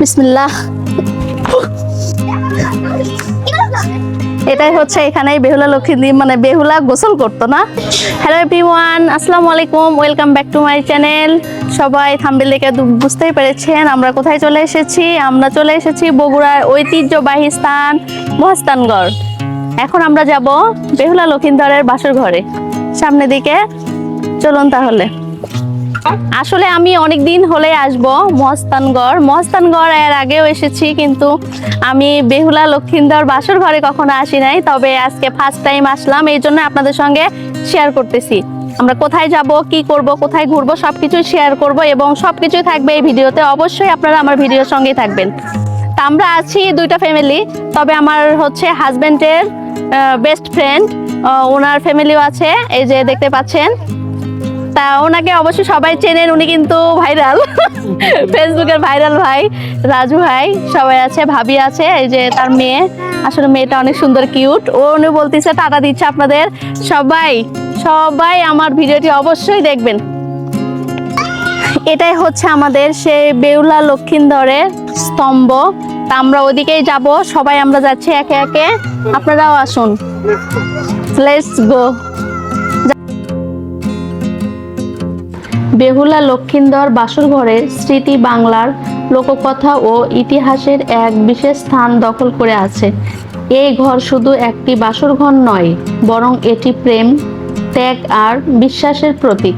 বিসমিল্লাহ। এটাই হচ্ছে এখানে বেহুলা লক্ষ্মী মানে বেহুলা গোসল করতো না? হ্যালো এভরিওয়ান আসসালামু আলাইকুম welcome back to my channel সবাই থাম্বেল দেখে বুঝতেই পেরেছেন, আমরা কোথায় চলে এসেছি? আমরা চলে এসেছি বগুড়ার ঐতিহ্যবাহী স্থান মহাস্তানগড় এখন আমরা যাব বেহুলা লক্ষিন্দরের বাসর ঘরে। সামনের দিকে, চলুন তাহলে। আসলে আমি অনেক দিন হলে আসব মহস্তানগড় মহস্তানগড় এর আগেও এসেছি, কিন্তু আমি বেহুলা লক্ষিন্দর বাসর ঘরে কখনো আসি নাই, তবে আজকে ফার্স্ট টাইম আসলাম, এই জন্য আপনাদের সঙ্গে শেয়ার করতেছি। আমরা কোথায় যাব, কি করব, কোথায় ঘুরবো সবকিছু শেয়ার করব এবং সবকিছুই থাকবে এই ভিডিওতে। অবশ্যই আপনারা আমার ভিডিওর সঙ্গে থাকবেন। তা আমরা আছি দুইটা ফ্যামিলি তবে আমার হচ্ছে হাজবেন্ডের বেস্ট ফ্রেন্ড ওনার ফ্যামিলিও আছে, এই যে দেখতে পাচ্ছেন। ওনাকে অবশ্যই সবাই চেনেন, উনি কিন্তু ভাইরাল। ফেসবুকের ভাইরাল ভাই, রাজু ভাই, সবাই আছে, ভাবি আছে, এই যে তার মেয়ে। আসলে মেয়েটা অনেক সুন্দর, কিউট। ও উনি বলতেছে, টাটা দিচ্ছে আপনাদের। সবাই সবাই আমার ভিডিওটি অবশ্যই দেখবেন। এটাই হচ্ছে আমাদের সেই বেউলা লক্ষিন্দরের স্তম্ভ। তা আমরা ওদিকেই যাব, সবাই আমরা যাচ্ছি একে একে। আপনারাও আসুন। লেটস গো বেহুলা লক্ষিন্দর বাসরঘরে স্মৃতি বাংলার লোককথা ও ইতিহাসের এক বিশেষ স্থান দখল করে আছে। এই ঘর শুধু একটি বাসরঘর নয়, বরং এটি প্রেম, ত্যাগ আর বিশ্বাসের প্রতীক।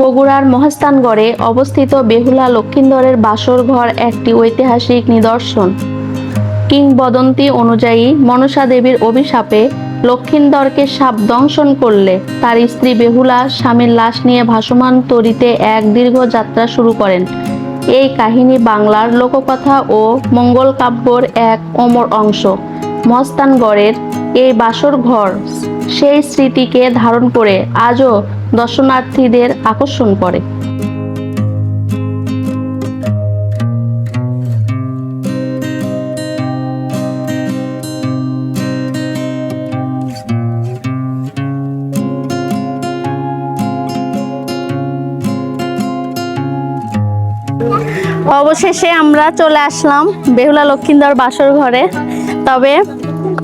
বগুড়ার মহাস্থানগড়ে অবস্থিত বেহুলা লক্ষিন্দরের বাসর ঘর একটি ঐতিহাসিক নিদর্শন। কিংবদন্তি অনুযায়ী মনসা দেবীর অভিশাপে লক্ষিন্দরকে সাপ দংশন করলে তার স্ত্রী বেহুলা স্বামীর লাশ নিয়ে ভাসমান তরিতে এক দীর্ঘ যাত্রা শুরু করেন। এই কাহিনী বাংলার লোককথা ও মঙ্গল কাব্যর এক অমর অংশ। মস্তানগড়ের এই বাসর ঘর, সেই স্মৃতিকে ধারণ করে আজও দর্শনার্থীদের আকর্ষণ করে। অবশেষে আমরা চলে আসলাম বেহুলা লক্ষিন্দর বাসর ঘরে। তবে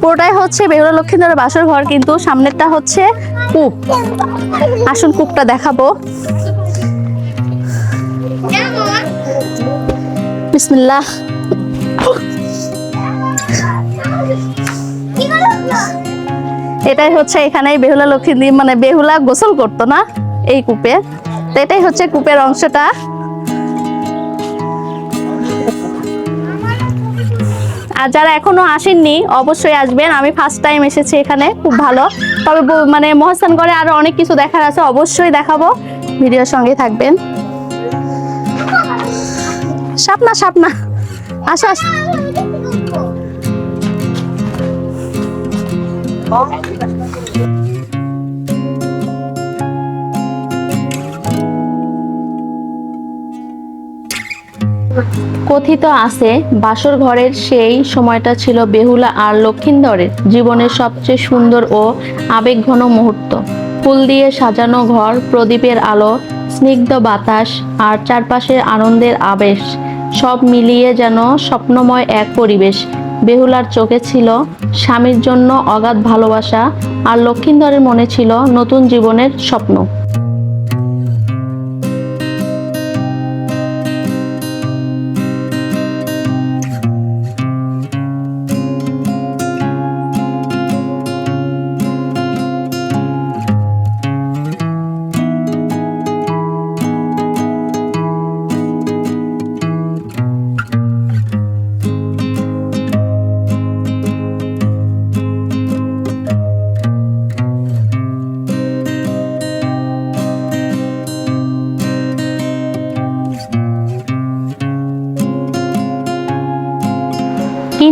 পুরোটাই হচ্ছে বেহুলা লক্ষিন্দর বাসর ঘর, কিন্তু সামনেরটা হচ্ছে কূপ। আসুন কূপটা দেখাবো। বিসমিল্লাহ। এটাই হচ্ছে এখানেই বেহুলা লক্ষ্মী মানে বেহুলা গোসল করতো না এই কূপে। তো এটাই হচ্ছে কূপের অংশটা। আর যারা এখনও আসেননি, অবশ্যই আসবেন। আমি ফার্স্ট টাইম এসেছি এখানে, খুব ভালো। তবে মানে মহাস্থানগড়ে আরও অনেক কিছু দেখার আছে, অবশ্যই দেখাবো। ভিডিওর সঙ্গে থাকবেন। সাপনা সাপনা আসো আসো। কথিত আছে, বাসর ঘরের সেই সময়টা ছিল বেহুলা আর লক্ষিন্দরের জীবনের সবচেয়ে সুন্দর ও আবেগঘন মুহূর্ত। ফুল দিয়ে সাজানো ঘর, প্রদীপের আলো, স্নিগ্ধ বাতাস আর চারপাশের আনন্দের আবেশ, সব মিলিয়ে যেন স্বপ্নময় এক পরিবেশ। বেহুলার চোখে ছিল স্বামীর জন্য অগাধ ভালোবাসা আর লক্ষিন্দরের মনে ছিল নতুন জীবনের স্বপ্ন।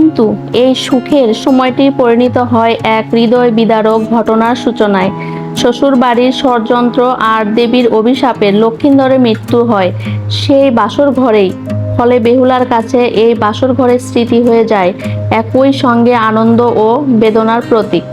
কিন্তু এই সুখের সময়টি পরিণত হয় এক হৃদয় বিদারক ঘটনার সূচনায়। শ্বশুর বাড়ির ষড়যন্ত্র আর দেবীর অভিশাপে লক্ষিন্দরের মৃত্যু হয়। সেই বাসর ঘরেই, ফলে বেহুলার কাছে এই বাসর ঘরের স্মৃতি হয়ে যায় একই সঙ্গে আনন্দ ও বেদনার প্রতীক।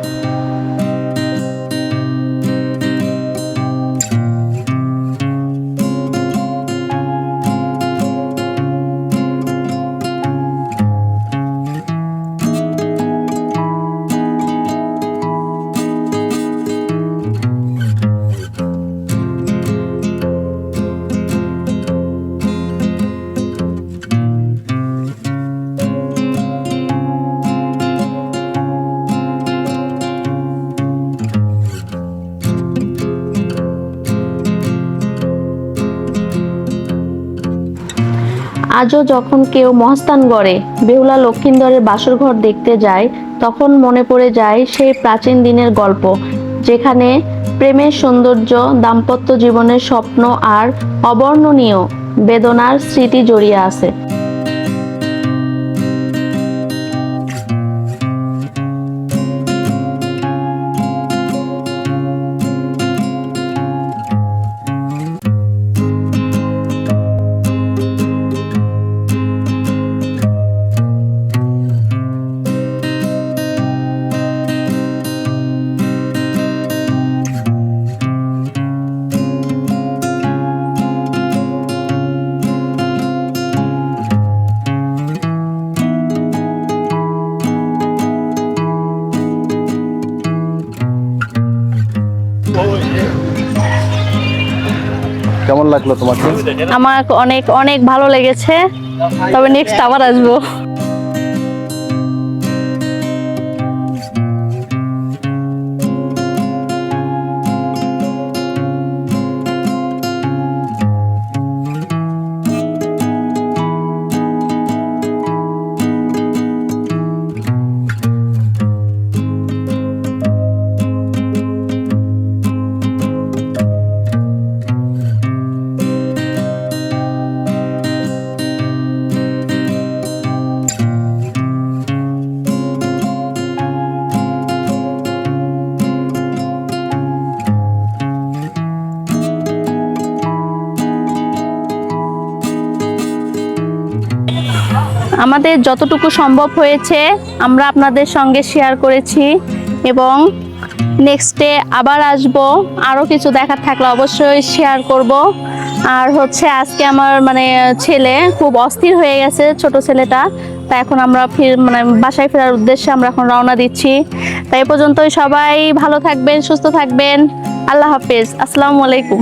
আজও যখন কেউ মহাস্থান গড়ে, বেহুলা লক্ষিন্দরের বাসরঘর দেখতে যায়, তখন মনে পড়ে যায় সেই প্রাচীন দিনের গল্প, যেখানে প্রেমের সৌন্দর্য, দাম্পত্য জীবনের স্বপ্ন আর অবর্ণনীয় বেদনার স্মৃতি জড়িয়ে আছে। লাগল তোমাকে? আমার অনেক অনেক ভালো লেগেছে। তবে নেক্সট আবার আসব। আমাদের যতটুকু সম্ভব হয়েছে, আমরা আপনাদের সঙ্গে শেয়ার করেছি এবং নেক্সটে আবার আসব। আরও কিছু দেখার থাকলে অবশ্যই শেয়ার করব। আর হচ্ছে আজকে আমার মানে ছেলে খুব অস্থির হয়ে গেছে, ছোট ছেলেটা। তা এখন আমরা ফির মানে বাসায় ফেরার উদ্দেশ্যে আমরা এখন রওনা দিচ্ছি। তাই পর্যন্তই সবাই ভালো থাকবেন, সুস্থ থাকবেন। আল্লাহ হাফেজ। আসসালামু আলাইকুম।